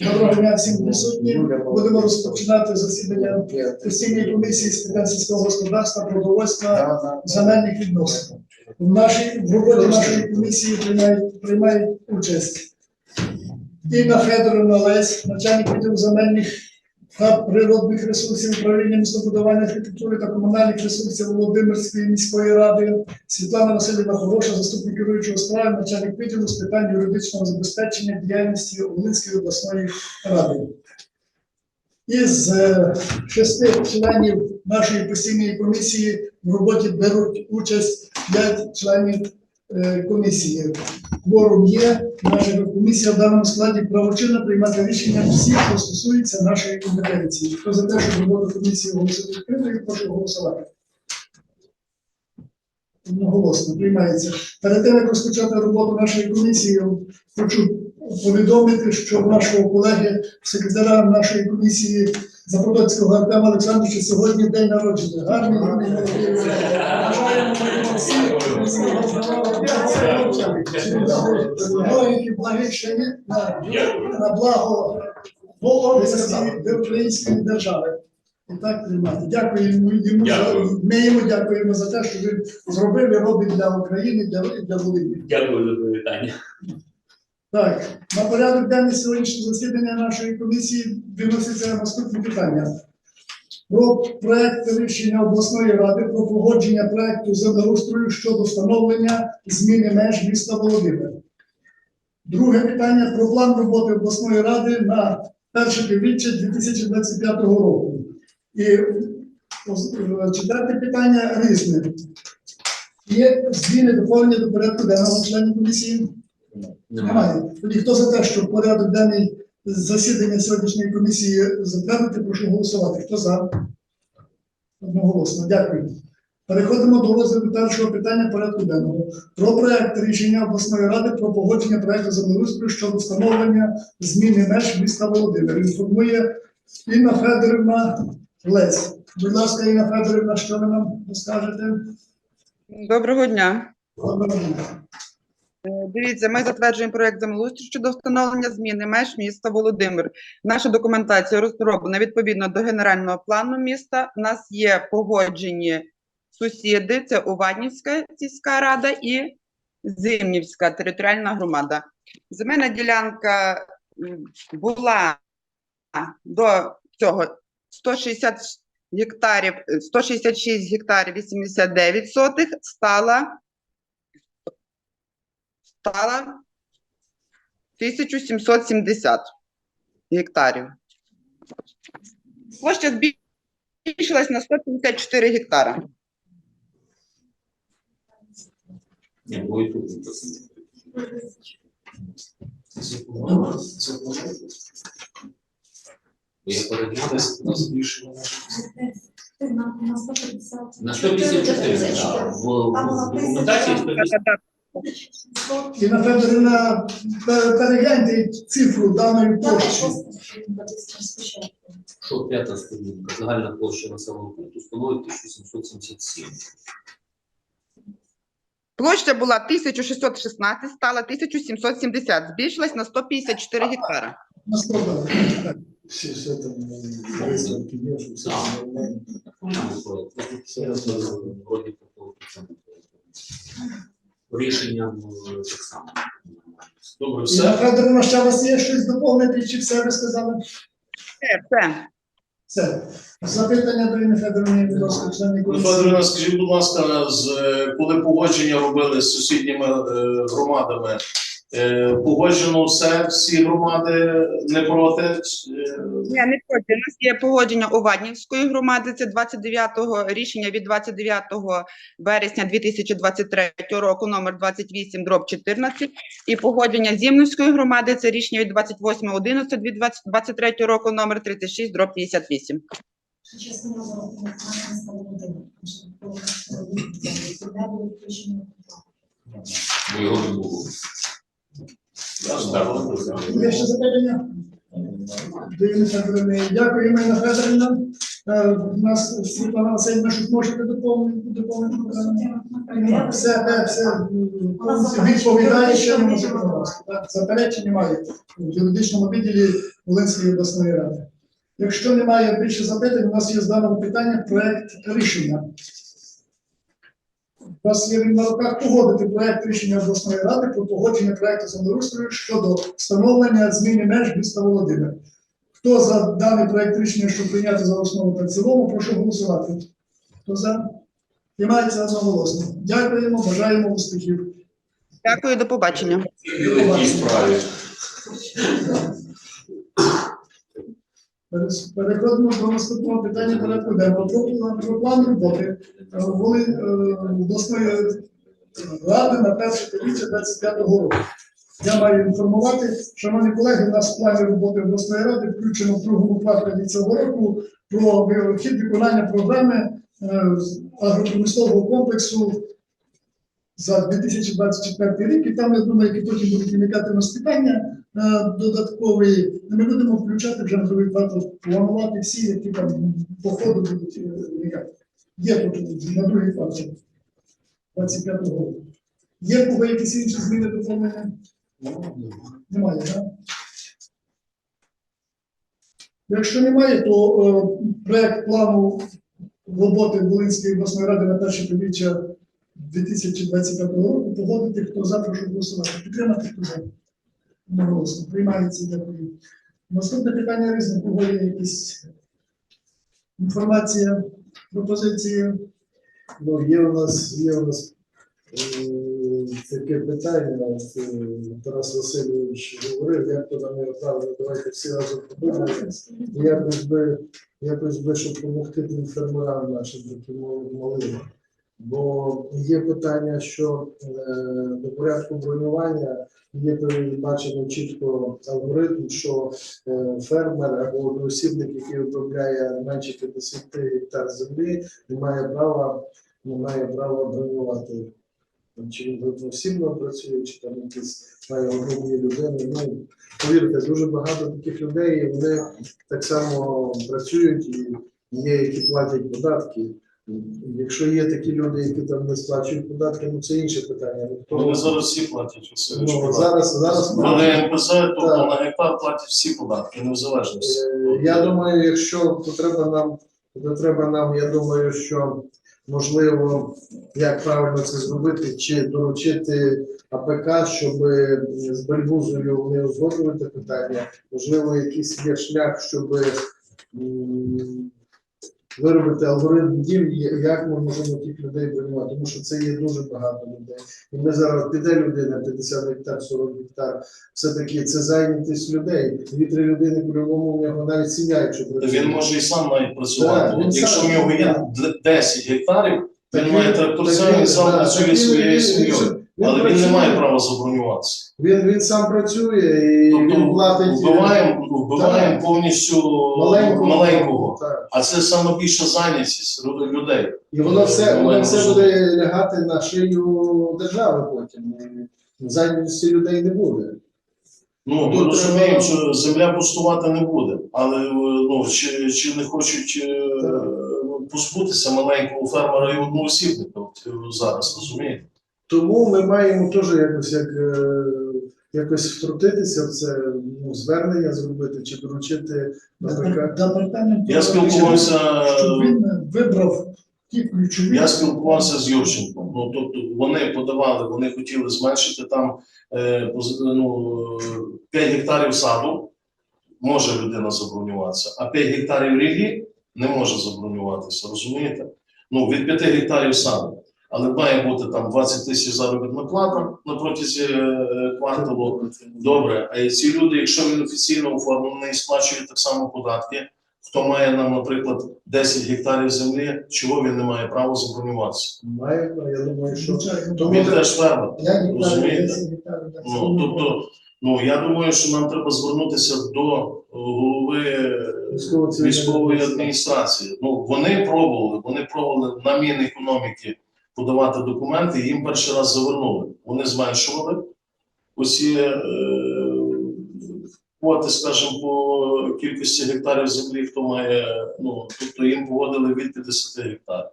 Доброго дня всім присутнім. Будемо розпочинати засідання постійної комісії з питань сільського господарства, продовольства, земельних відносин. В нашій в роботі нашої комісії приймають, приймають участь Інна Федоровна Лесь, начальник відділу земельних та природних ресурсів управління містобудування архітектури та комунальних ресурсів Володимирської міської ради, Світлана Васильівна Хороша, заступник керуючого справи, начальник відділу з питань юридичного забезпечення діяльності Волинської обласної ради. Із е, шести членів нашої постійної комісії в роботі беруть участь п'ять членів е, комісії. Кворум є, наша комісія в даному складі правочинна приймати рішення всіх, що стосується нашої компетенції. Хто за те, щоб роботу комісії оголосити відкритою, прошу голосувати. Одноголосно приймається. Перед тим, як розпочати роботу нашої комісії, хочу повідомити, що в нашого колеги, секретаря нашої комісії Запорозького Артема Олександровича сьогодні день народження. Гарний гарний молодий. Бажаємо всіх на, благо Володимирської української держави. І так приймати. Дякуємо йому Дякую. ми йому дякуємо за те, що він зробив і робить для України, для, для Волині. Дякую за привітання. Так, на порядок денний сьогоднішнього засідання нашої комісії виноситься наступні питання. Про проект рішення обласної ради про погодження проекту землеустрою щодо встановлення зміни меж міста Володимир. Друге питання про план роботи обласної ради на перше півріччя 2025 року. І е, четверте питання різне. Є зміни доповнення до порядку денного членів комісії? Немає. Тоді хто за те, що порядок денний засідання сьогоднішньої комісії затвердити, прошу голосувати. Хто за? Одноголосно. Дякую. Переходимо до розгляду першого питання порядку денного. Про проект рішення обласної ради про погодження проекту землеустрою щодо встановлення зміни меж міста Володимир. Інформує Інна Федорівна Лесь. Будь ласка, Інна Федорівна, що ви нам розкажете? Доброго дня. Доброго дня. Дивіться, ми затверджуємо проект землеустрою щодо встановлення зміни меж міста Володимир. Наша документація розроблена відповідно до генерального плану міста. У нас є погоджені сусіди: це Уваднівська сільська рада і Зимнівська територіальна громада. Земельна ділянка була до цього 160 гектарів, е, 166 гектарів 89 сотих, стала стала 1770 гектарів. Площа збільшилась на 154 гектара. Я перегляну. На 150. На 154, так. В документації 150. Інна Федорівна, пе- перегляньте цифру даної площі. Що п'ята сторінка, загальна площа населеного пункту становить 1777. Площа була 1616, стала 1770, збільшилась на 154 гектара. Всі все там е, висновки є, що все Так. нормально. Що вроді такого рішення ну, так само. Добре, все. Федорівна, ще у вас є щось доповнити, чи все ви сказали? Все, все. Все. Запитання до Інни Федорівни, будь ласка, члени Ну, комісії. Федорівна, скажіть, будь ласка, з е, коли погодження робили з сусідніми е, громадами, е, погоджено все, всі громади не проти? Е, Ні, не проти. У нас є погодження Оваднівської громади. Це 29-го рішення від 29 вересня 2023 року, номер 28, дроб 14. І погодження Зімницької громади. Це рішення від 28 11 2023 року, номер 36, дроб 58. Чесно говоря, не стало людини. Бо його не було. Є ще запитання? Федорівни. Дякую, Ірина Федорівна. У нас Світлана Васильівна, щось можете доповнити? доповнити? Ні, Все, те, все відповідає законодавство. Заперечень немає в юридичному відділі Волинської обласної ради. Якщо немає більше запитань, у нас є з даного питання проект рішення. У вас є на руках погодити проект рішення обласної ради про погодження проекту землеустрою щодо встановлення зміни меж міста Володимир. Хто за даний проект рішення, щоб прийняти за основу та в цілому, прошу голосувати. Хто за? Приймається одноголосно. Дякуємо, бажаємо успіхів. Дякую, до побачення. До побачення. Переходимо до наступного питання порядку денного. Про план- роботи е, е, обласної ради на перше півріччя 25-го року. Я маю інформувати, шановні колеги, у нас в плані роботи обласної ради включено в другому кварталі цього року про хід виконання програми е, агропромислового комплексу за 2024 рік. І там, я думаю, які потім будуть виникати у нас питання е, додаткові. Ми будемо включати вже на другий планувати всі, які там по ходу будуть е, виникати. Є тут на другий квартал 25 року. Є кого якісь інші зміни доповнення? Немає, так? Якщо немає, то е, проект плану роботи Волинської обласної ради на перше півріччя 2025 року погодити, хто за, прошу голосувати. Підтримати, хто за. Одноголосно. Приймається, дякую. Наступне питання різне, кого є якісь інформація, пропозиції. Ну, є у нас, є у нас е, таке питання, от, е, Тарас Васильович говорив, як то нам його правильно, давайте всі разом подумаємо. Якось би, якось би, щоб допомогти тим фермерам нашим мал- малим. Бо є питання, що е, до порядку бронювання є передбачено чітко алгоритм, що е, фермер або одноосібник, який обробляє менше 50 гектар землі, не має права не має права бронювати. Чи він одноосібно працює, чи там якісь має одну-дві людини. Ну, повірте, дуже багато таких людей, і вони так само працюють і є, які платять податки. Якщо є такі люди, які там не сплачують податки, ну це інше питання. Ну, хто- Вони зараз всі платять Васильович, ну, зараз, зараз Вони НПЗ, тобто на гектар платять всі податки, незалежності. Е, Я думаю, якщо то треба нам, то треба нам, я думаю, що можливо, як правильно це зробити, чи доручити АПК, щоб з Бельбузою узгодили це питання. Можливо, якийсь є шлях, щоб виробити алгоритм дій, як ми можемо тих людей бронювати, тому що це є дуже багато людей. І ми зараз піде людина 50 гектар, 40 гектар, все-таки це зайнятість людей. Дві-три людини по-любому в нього навіть сім'я, якщо працює. Він може і сам навіть працювати. От якщо в нього є так. 10 гектарів, він має тракторця, він сам працює своєю сім'єю. Він Але він не має права забронюватися. Він, він сам працює і він Тобто платить вбиваємо, вбиваємо Так. повністю маленького. маленького. Так. А це саме більша зайнятість лю- людей. І воно все, воно Маленького все буде лягати на шию держави потім. І Зайнятості людей не буде. Ну, ми Тут розуміємо, що земля пустувати не буде, але е, ну, чи, чи не хочуть е, Так. позбутися маленького фермера і одноосібника от, е, зараз, розумієте? Тому ми маємо теж якось як. е, Якось втрутитися в це ну, звернення зробити чи доручити. Департамент Я спілкувався, щоб він вибрав ті ключові. я спілкувався з Юрченком. Ну, тобто вони подавали, вони хотіли зменшити там е, ну, 5 гектарів саду, може людина забронюватися, а 5 гектарів ріллі не може забронюватися, розумієте? Ну, від 5 гектарів саду. Але має бути там 20 тисяч заробітна плата на протязі е, кварталу. Добре, а ці люди, якщо він офіційно оформлений сплачує так само податки, хто має нам, наприклад, 10 гектарів землі, чого він не має права забронюватися? Має, ну, я думаю, що. Він теж фермер. Я гектарів, Розумієте? 10 гектарів, да, це Ну, тобто, ну я думаю, що нам треба звернутися до е, голови військової адміністрації. адміністрації. Ну вони пробували, вони пробували на Мінекономіки подавати документи, їм перший раз завернули. Вони зменшували усі е, квоти, скажімо, по кількості гектарів землі, хто має, ну, тобто їм погодили від 50 гектарів.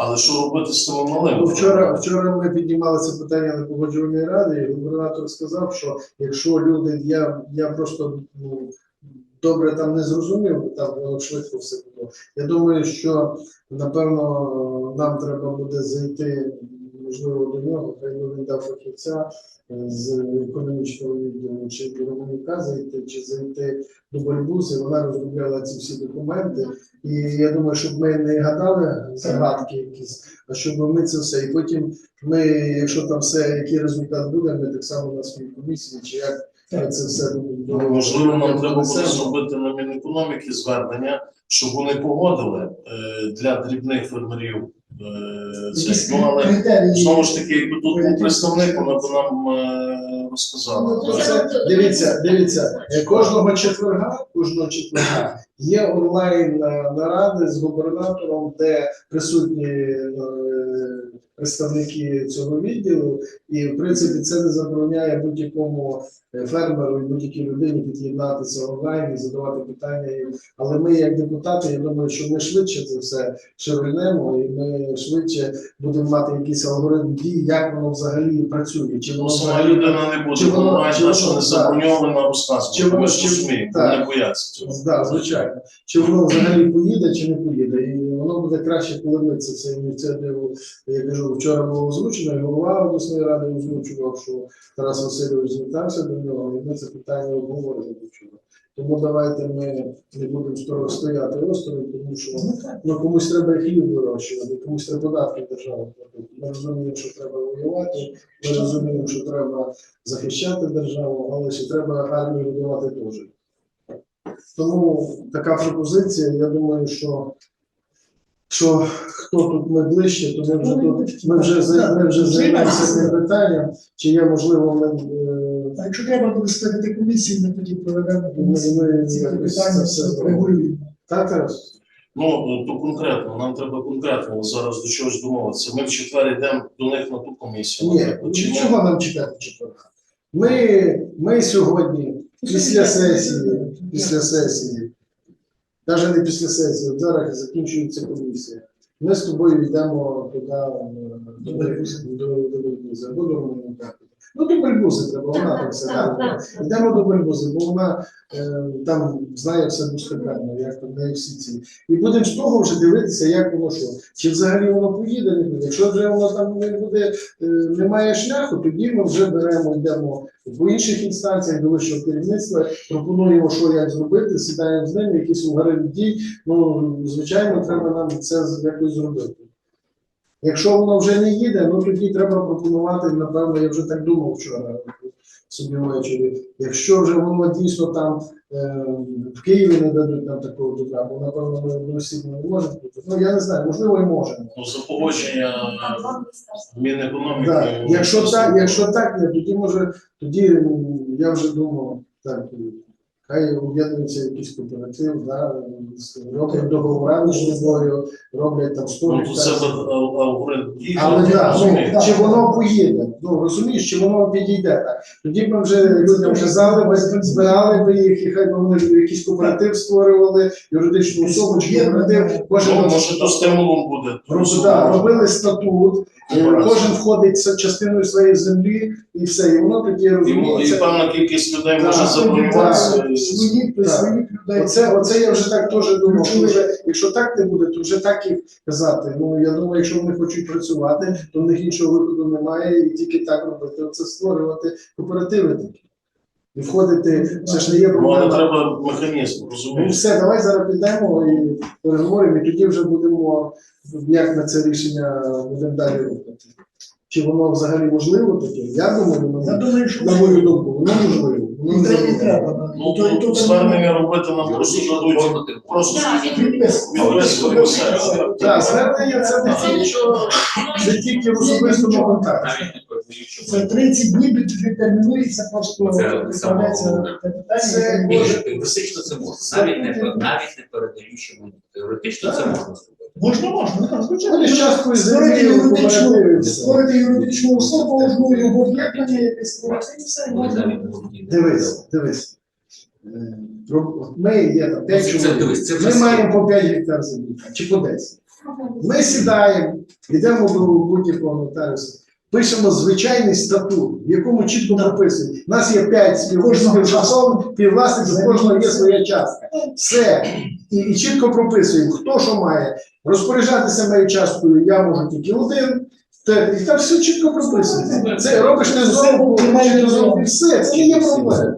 Але що робити з тими малими? Ну, вчора, вчора ми піднімали це питання на погоджувальній раді, і губернатор сказав, що якщо люди, я, я просто ну, добре там не зрозумів, там швидко все Я думаю, що напевно нам треба буде зайти, можливо, до нього, хай він дав фахівця е, з економічного відділу, чи Романюка зайти, чи зайти до Бальбуси. Вона розробляла ці всі документи. І я думаю, щоб ми не гадали загадки якісь, а щоб ми це все. І потім ми, якщо там все, який результат буде, ми так само на своїй комісії, чи як це все Ну, Можливо, нам треба буде зробити на Мінекономіки звернення, щоб вони погодили е, для дрібних фермерів. е, Це. Ну, але знову ж таки, якби тут був представник, вона б нам е, розказала. Ну, це, дивіться, дивіться, е, кожного четверга, кожного четверга є онлайн наради з губернатором, де присутні е, представники цього відділу, і в принципі це не забороняє будь-якому е, фермеру і будь-якій людині під'єднатися онлайн і задавати питання. Але ми, як депутати, я думаю, що ми швидше це все ширинемо, і ми швидше будемо мати якийсь алгоритм дій, як воно взагалі працює, чи воно сама взагалі людина не буде знає, що не заброньована. Чи воно- чи- розуміємо, бояться цього. Да, звичайно. Чи воно взагалі поїде, чи не поїде. Буде краще, коли ми це, це ініціативу, я кажу, вчора було озвучено, і голова обласної ради озвучував, що Тарас Васильович звертався до нього, і ми це питання обговорили вчора. Тому давайте ми не будемо скоро стояти осторонь, тому що ну, комусь треба хліб вирощувати, комусь треба податки державу платити. Ми розуміємо, що треба воювати, ми розуміємо, що треба захищати державу, але ще треба армію годувати теж. Тому така пропозиція, я думаю, що, що хто тут ми ближче, то ми вже тут ми вже ми вже займаємося цим питанням. Чи є можливо ми, е, А якщо треба буде скликати комісію, ми тоді проведемо комісію. ми Ці питання все регулюємо. Так, Тарас? Ну, то конкретно, нам треба конкретно зараз до чогось домовитися. Ми в четвер йдемо до них на ту комісію. Ні, чи ні? чого нам чекати четверга? Ми, ми сьогодні, після сесії, після сесії, навіть не після сесії, от зараз закінчується комісія. Ми з тобою йдемо туди е, до Бельбузи, Ну, до Бельбузи треба, вона там все Так. Йдемо до Бельбузи, бо вона е, там знає все достеменно, як там неї всі ці. І будемо з того вже дивитися, як воно що. Чи взагалі воно поїде, не буде. Якщо вже воно там не буде, е, немає шляху, тоді ми вже беремо, йдемо в інших інстанціях до вищого керівництва, пропонуємо, що як зробити, сідаємо з ними, якісь алгоритм дій. Ну, звичайно, треба нам це якось зробити. Якщо воно вже не їде, ну тоді треба пропонувати, напевно, я вже так думав вчора собі ввечері. Якщо вже воно дійсно там е, в Києві не дадуть нам такого добра, бо напевно ми одноосібно не можемо бути. Ну я не знаю, можливо, і можемо. Ну, за погодження два. Мінекономіки. Так, якщо так, якщо так, ні, тоді може, тоді я вже думав, так, хай об'єднується якийсь кооператив, да, роблять договори між собою, роблять там 100 Ну, тут це алгоритм дій. Але розумію. ну, чи воно поїде? Ну розумієш, чи воно підійде так? Тоді б ми вже людям казали, ми збирали би їх, і хай би вони якийсь кооператив створювали, юридичну особу чи кооператив, кожен Ну, може, то стимулом буде. Роб- да, робили статут, е, кожен входить з частиною своєї землі, і все, і воно тоді І, і розуміється. певна кількість людей може Так, забронюватися. Своїх людей. Оце, оце я вже так теж думав, що вже, якщо так не буде, то вже так і казати. Ну я думаю, якщо вони хочуть працювати, то в них іншого виходу немає, і тільки так робити. Оце створювати кооперативи такі. І входити, це ж не є Ну, але треба механізм, Ну розумієш? все, давай зараз підемо і переговоримо, і тоді вже будемо, як на це рішення будемо далі рухати. Чи воно взагалі можливо таке? Я думаю, Я думаю, що на мою думку, воно можливо. Воно і треба, треба. да. Ну, то- тут звернення робити нам просто дадуть. Просто все. Так, звернення це не тільки, не тільки в особистому контакті. Навіть не Це 30 днів відтермінується, просто Це відправляється саме те питання. Це яке Ні, теоретично це можна. Навіть не, навіть не передаючи мені. Теоретично це можна зробити. Можна, можна, так, звичайно. Вони з часткою Створити юридичну, створити юридичну особу, можна його об'єднання, якесь створити, і все, і і Дивись, дивись. Е, Ми є там 5 Це- це, чоловік. Ми маємо по 5 гектар землі чи по 10. Ми сідаємо, йдемо до будь-якого нотаріуса, пишемо звичайний статут, в якому чітко прописуємо. У нас є 5 співвласників, співвласників, у кожного є своя частка. Все. І, і чітко прописуємо, хто що має. Розпоряджатися моєю часткою я можу тільки один. Те- І так все чітко прописується. Це робиш не знову, чи не знову, і все, це не є проблема.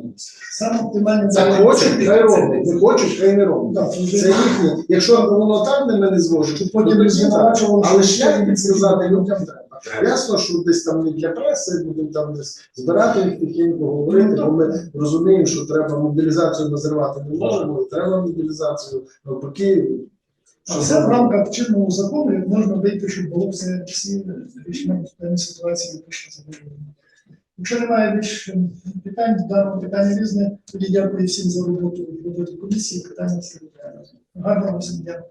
Оптимальний Це хочуть, хай роблять, не хочуть, хай не роблять. Це їхнє. Якщо воно так не не зможе, то потім не звинувачували, Але ж як це підсказати людям треба. Ясно, що десь там не для преси, будемо там десь збирати їх тихенько говорити, бо ми розуміємо, що треба мобілізацію назривати не можемо, треба мобілізацію навпаки. А це в рамках чинного закону можна вийти, щоб було все всі в даній ситуації вийшли задоволені. Якщо немає більш питань, дано питання різне, тоді дякую всім за роботу роботи комісії, питання всі. Гарного всім дня.